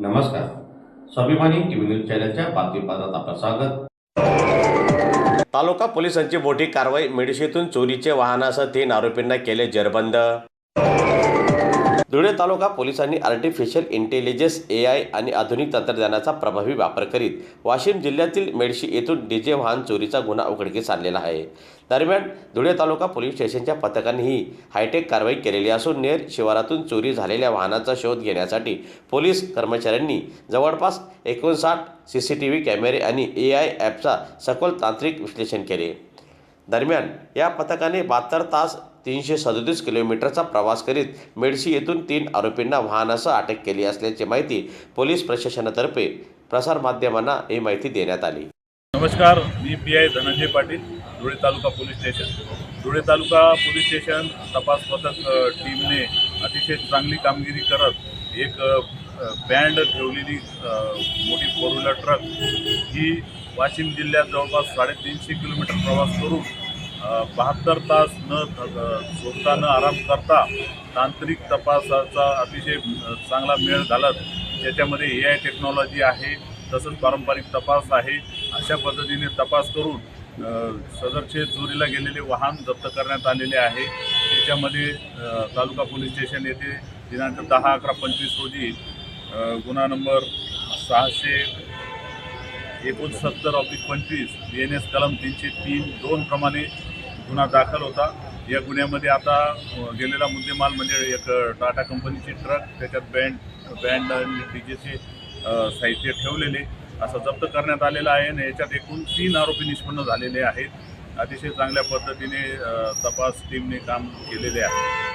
नमस्कार. स्वाभिमानी TV news चॅनलच्या बातमीपत्रात आपलं स्वागत. तालुका पोलिसांची मोठी कारवाई मेडिशीतून चोरीचे वाहनासह तीन आरोपींना केले जेरबंद. धुळे तालुका पोलिसांनी आर्टिफिशियल इंटेलिजन्स ए आय आणि आधुनिक तंत्रज्ञानाचा प्रभावी वापर करीत वाशिम जिल्ह्यातील मेडशी येथून डीजे वाहन चोरीचा गुन्हा उघडकीस आणलेला आहे. दरम्यान धुळे तालुका पोलीस स्टेशनच्या पथकाने ही हायटेक कारवाई केलेली असून नेर शिवारातून चोरी झालेल्या वाहनाचा शोध घेण्यासाठी पोलीस कर्मचाऱ्यांनी जवळपास एकोणसाठ सी सी टी व्ही कॅमेरे आणि ए आय ॲपचा सखोल तांत्रिक विश्लेषण केले. दरम्यान या पथकाने बहात्तर तास तीनशे सदोतीस किलोमीटरचा प्रवास करीत मेडशी येथून तीन आरोपींना वाहनासह अटक केली असल्याची माहिती पोलीस प्रशासनातर्फे प्रसारमाध्यमांना ही माहिती देण्यात आली. नमस्कार मी P I Dhananjay Patil Dhule taluka police station. Dhule taluka police station तपास पथक टीमने अतिशय चांगली कामगिरी करत एक बँड ठेवलेली मोठी फोर व्हीलर ट्रक ही वाशिम जिल्ह्यात जवळपास साडेतीनशे किलोमीटर प्रवास करून बहात्तर तास न झोपता न आराम करता तांत्रिक तपासाचा अतिशय चांगला मेळ घालत ज्याच्यामध्ये ए आय टेक्नॉलॉजी आहे तसंच पारंपरिक तपास आहे. अशा पद्धतीने तपास करून सदरचे चोरीला गेलेले वाहन जप्त करण्यात आलेले आहे. त्याच्यामध्ये तालुका पोलीस स्टेशन येथे दिनांक दहा अकरा पंचवीस रोजी गुन्हा नंबर सहाशे एकोणसत्तर ऑफिस पंचवीस बी एन एस कलम तीनशे तीन दोनप्रमाणे गुन्हा दाखल होता. या गुन्ह्यामध्ये आता गेलेला मुद्देमाल म्हणजे एक टाटा कंपनीची ट्रक त्याच्यात बँड बँड आणि डीजेचे साहित्य ठेवलेले असं जप्त करण्यात आलेलं आहे आणि याच्यात एकूण तीन आरोपी निष्पन्न झालेले आहेत. अतिशय चांगल्या पद्धतीने तपास टीमने काम केलेले आहे.